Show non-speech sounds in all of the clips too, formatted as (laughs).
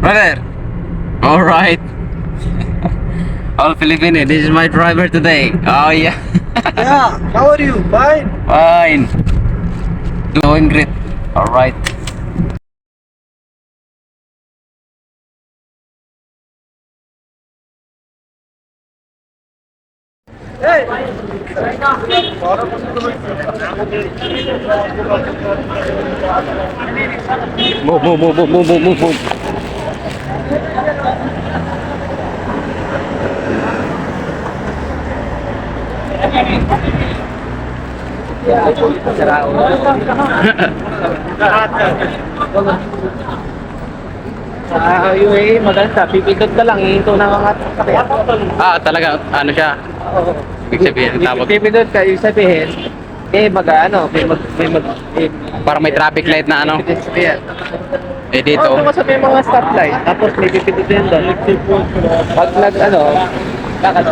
Brother. All right. All (laughs) Filipino. This is my driver today. Oh yeah. (laughs) Yeah, how are you? Fine. Fine. Doing great. All right. Hey. Move, move, move, move, move, move, move, move. Sa UAE, maganda. Pipindot ka lang, ihinto na mga sakyan. Ah, talaga, ano siya? Oo. Ibig sabihin, tawag. Pipindot ka, yung sabihin, eh, mag, ano, may mag, may mag, eh, Para may traffic light na ano. pedestrian. Eh dito. Oh, sa may mga stoplight, tapos may pipindot din doon. Pag nag, ano, lakad.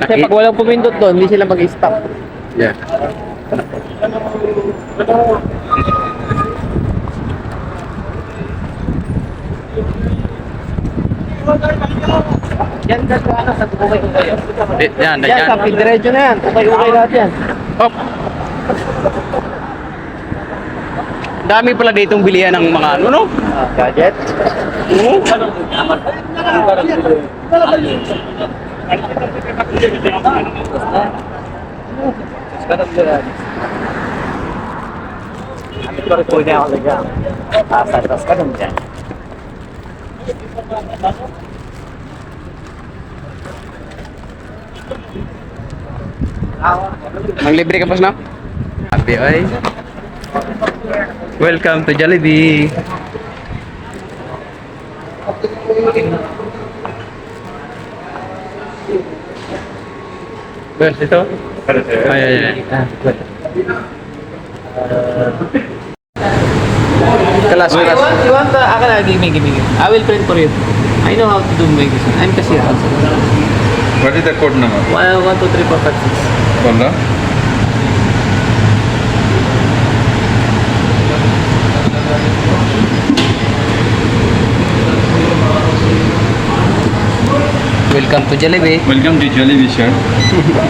Kasi pag walang pumindot doon, hindi sila mag-stop. Yeah. Yan ka sa ano, sa ukay-ukay. Yan, Yan, yan. sa diretso na yan. Ukay-ukay lahat yan. Hop. Dami pala ditong bilihan ng mga ano, no? Ah, gadget. Ano ko rin ako lang Ah, santos ka nung dyan. Ang libre ka pas na? Happy ay. Welcome to Jollibee. Bes, ito? Ay, ay, ay. Kelas, You kelas. want, you want the, akin na, give me, give me, give me. I will print for you. I know how to do make this. I'm cashier also. What is the code number? One, one, two, three, four, five, six. Bola. Welcome to jalebi welcome to jalebi sir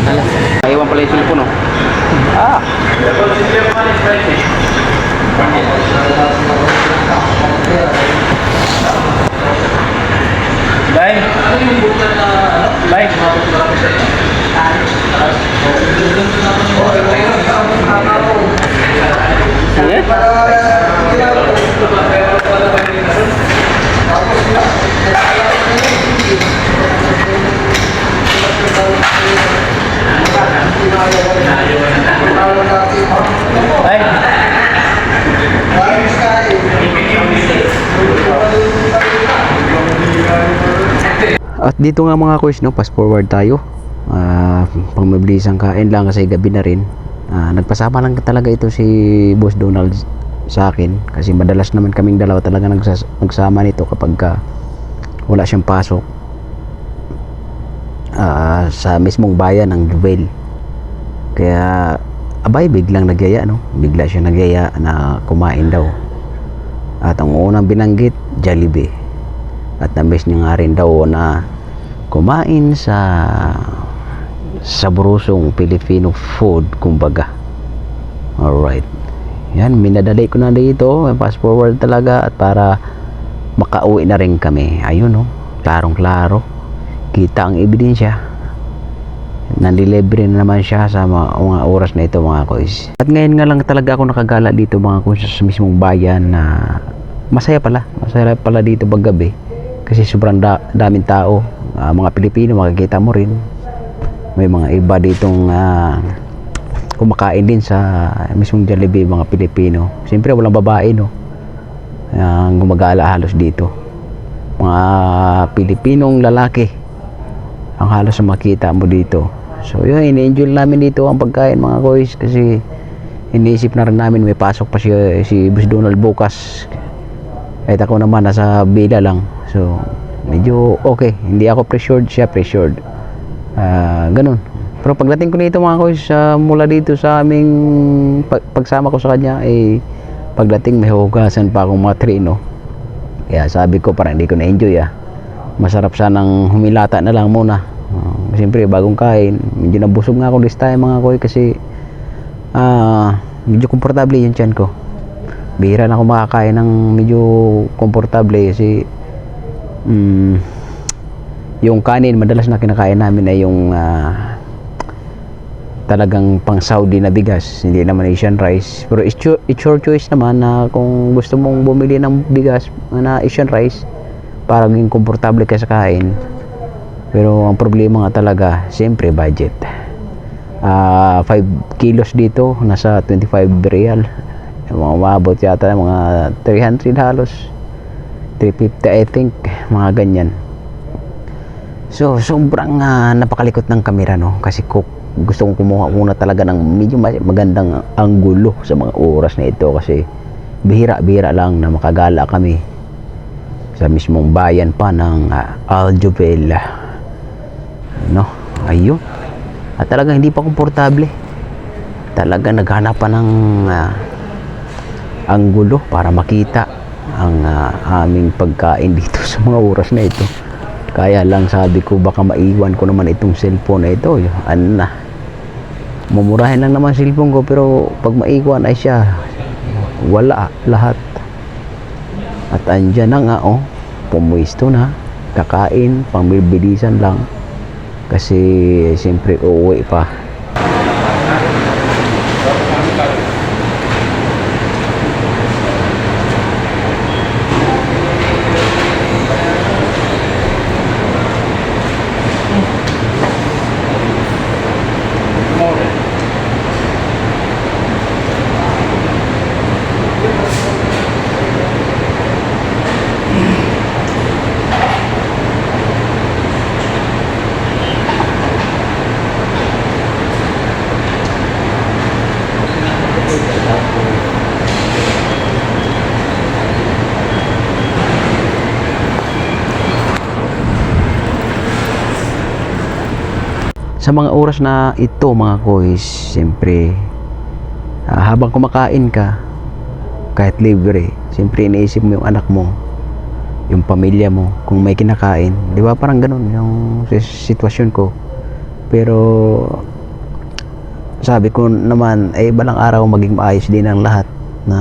hello I want to play पुनो At dito nga mga kuys, no, fast forward tayo. Ah, pang mabilis ang kain lang kasi gabi na rin. Ah, nagpasama lang talaga ito si Boss Donald sa akin kasi madalas naman kaming dalawa talaga nagsas- nagsama nito kapag ka wala siyang pasok ah, sa mismong bayan ng Jubel. Kaya abay biglang nagyaya no. Bigla siya nagyaya na kumain daw. At ang unang binanggit, Jollibee. At na-miss niya nga rin daw na kumain sa sabrusong Filipino food kumbaga. Alright. Yan minadali ko na dito. Fast forward talaga at para makauwi na rin kami. Ayun no? Klarong klaro kita ang ebidensya. Nandilibre na naman siya sa mga, mga oras na ito mga kois. At ngayon nga lang talaga ako nakagala dito mga kois sa mismong bayan na masaya pala. Masaya pala dito pag gabi kasi sobrang da- daming tao. Ah, mga Pilipino makikita mo rin. May mga iba ditong ah, kumakain din sa mismong Jollibee mga Pilipino. Siyempre walang babae no? Ang gumagala halos dito. Mga Pilipinong lalaki ang halos makita mo dito. So yun ini-enjoy namin dito ang pagkain mga kois kasi iniisip na rin namin may pasok pa si, si Boss Donald bukas. Kahit ako naman nasa bila lang. So medyo okay. Hindi ako pressured siya pressured. Ah, ganun. Pero pagdating ko dito mga kois sa mula dito sa aming pag- pagsama ko sa kanya eh pagdating may hugasan pa akong mga trino Kaya sabi ko parang hindi ko na-enjoy ah. Masarap sanang humilata na lang muna. Uh, Siyempre bagong kain. Medyo nabusog nga ako this time mga koy kasi ah medyo komportable yung tiyan ko. Bihira na ako makakain ng medyo komportable kasi mm, yung kanin madalas na kinakain namin ay yung ah, talagang pang Saudi na bigas, hindi naman Asian rice. Pero it's your, it's your choice naman na kung gusto mong bumili ng bigas na Asian rice para maging komportable ka kain. Pero ang problema nga talaga, siyempre budget. Ah, 5 kilos dito, nasa 25 real. Mga umabot yata mga 300 halos. 350 I think, mga ganyan. So, sobrang ah, napakalikot ng kamera no kasi ko gusto kong kumuha muna talaga ng medyo magandang anggulo sa mga oras na ito kasi bihira-bihira lang na makagala kami sa mismong bayan pa ng uh, Aljubel. No, ayun. At talagang hindi pa komportable. Talaga naghanap pa ng ah, anggulo para makita ang ah, aming pagkain dito (laughs) sa mga oras na ito. Kaya lang sabi ko baka maiwan ko naman itong cellphone na ito. Ano na. Mumurahin lang naman cellphone ko pero pag maiwan ay siya wala lahat. At andyan na nga oh. Pumwisto na. Kakain. Pangbibilisan lang. Kasi siyempre uuwi pa. Sa mga oras na ito mga kois siyempre ah, habang kumakain ka kahit libre siyempre iniisip mo yung anak mo yung pamilya mo kung may kinakain. Di ba parang ganun yung sitwasyon ko? Pero sabi ko naman ay balang araw maging maayos din ang lahat na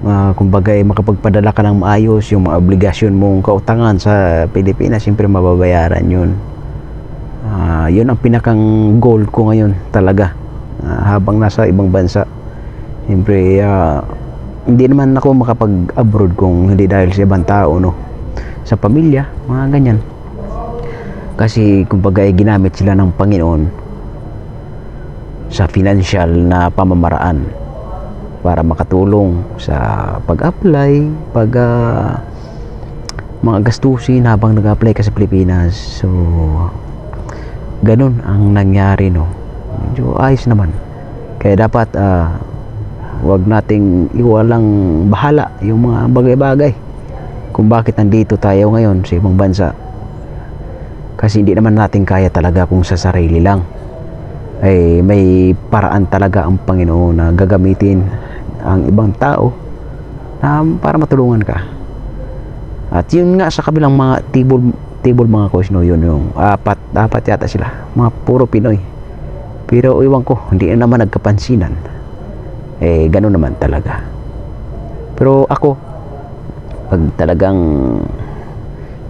uh, kumbaga ay makapagpadala ka ng maayos yung mga obligasyon mong kautangan sa Pilipinas siyempre mababayaran yun Ah, yun ang pinakang goal ko ngayon talaga. Ah, habang nasa ibang bansa. Siyempre ah, hindi naman ako makapag-abroad kung hindi dahil sa ibang tao no? Sa pamilya mga ganyan. Kasi kumbaga ay ginamit sila ng Panginoon sa financial na pamamaraan para makatulong sa pag-apply pag ah, mga gastusin habang nag-apply ka sa Pilipinas. So ganun ang nangyari no? Medyo ayos naman. Kaya dapat ah, wag nating iwalang bahala yung mga bagay-bagay kung bakit nandito tayo ngayon sa ibang bansa. Kasi hindi naman natin kaya talaga kung sa sarili lang. Ay may paraan talaga ang Panginoon na gagamitin ang ibang tao na para matulungan ka. At yun nga sa kabilang mga table table mga coach no? Yun yung apat apat yata sila. Mga puro Pinoy. Pero iwan ko hindi na naman nagkapansinan. Eh ganun naman talaga. Pero ako pag talagang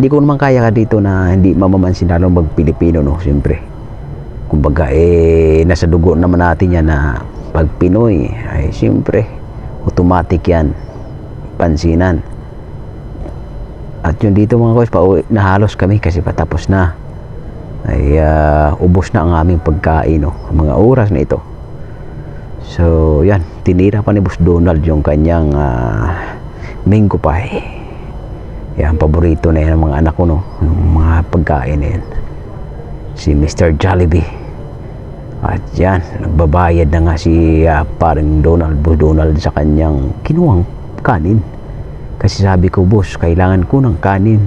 hindi ko naman kaya ka dito na hindi mamamansin lalo mag Pilipino no? Siyempre. Kumbaga eh nasa dugo naman natin yan na pag Pinoy ay siyempre automatic yan. Pansinan at yun dito mga kois, pauwi na kami kasi patapos na. Ay ah, ubos na ang aming pagkain no, ang mga oras na ito. So yan, tinira pa ni Boss Donald yung kanyang ah, mango pie. Yan, paborito na yan ng mga anak ko no, yung mga pagkain na yan. Si Mr. Jollibee. At yan, nagbabayad na nga si ah, paring Donald, Boss Donald sa kanyang kinuwang kanin. Kasi sabi ko, boss, kailangan ko ng kanin.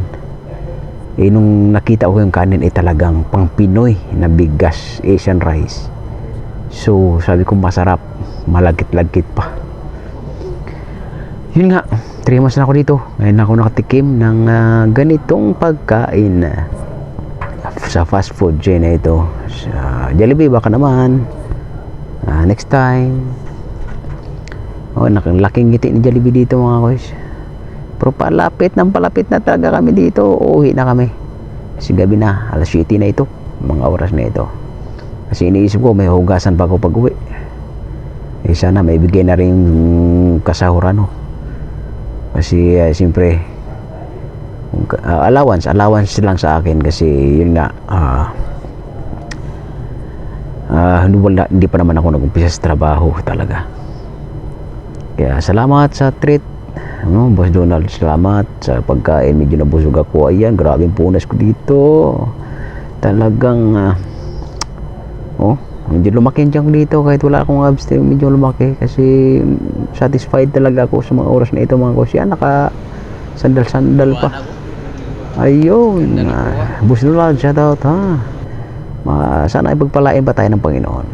Eh, nung nakita ko yung kanin, eh talagang pang Pinoy na bigas, Asian rice. So, sabi ko, masarap. Malagkit-lagkit pa. Yun nga, 3 months na ako dito. Ngayon ako nakatikim ng ah, ganitong pagkain sa fast food chain na ito. Sa Jollibee baka naman. Ah, next time. Oh, laking ngiti ni Jollibee dito mga koys. Pero palapit ng palapit na talaga kami dito. Uuwi na kami. Kasi gabi na. Alas 7 na ito. Mga oras na ito. Kasi iniisip ko may hugasan pa ako pag uwi. Eh sana may bigay na rin kasahuran no. Kasi uh, siyempre uh, allowance, allowance lang sa akin kasi yun ah ah, hindi, wala, hindi pa naman ako nag-umpisa sa trabaho talaga. Kaya salamat sa treat. Ano, Boss Donald, salamat sa pagkain. Medyo nabusog ako. Ayan, grabing punas ko dito. Talagang, ah, oh, medyo lumaki ang tiyan ko dito kahit wala akong abs. Medyo lumaki kasi mm, satisfied talaga ako sa mga oras na ito mga kusya. Naka sandal-sandal pa. Ayun. Ah, Boss Donald, shout out ha. Ma, sana ipagpalain pa tayo ng Panginoon.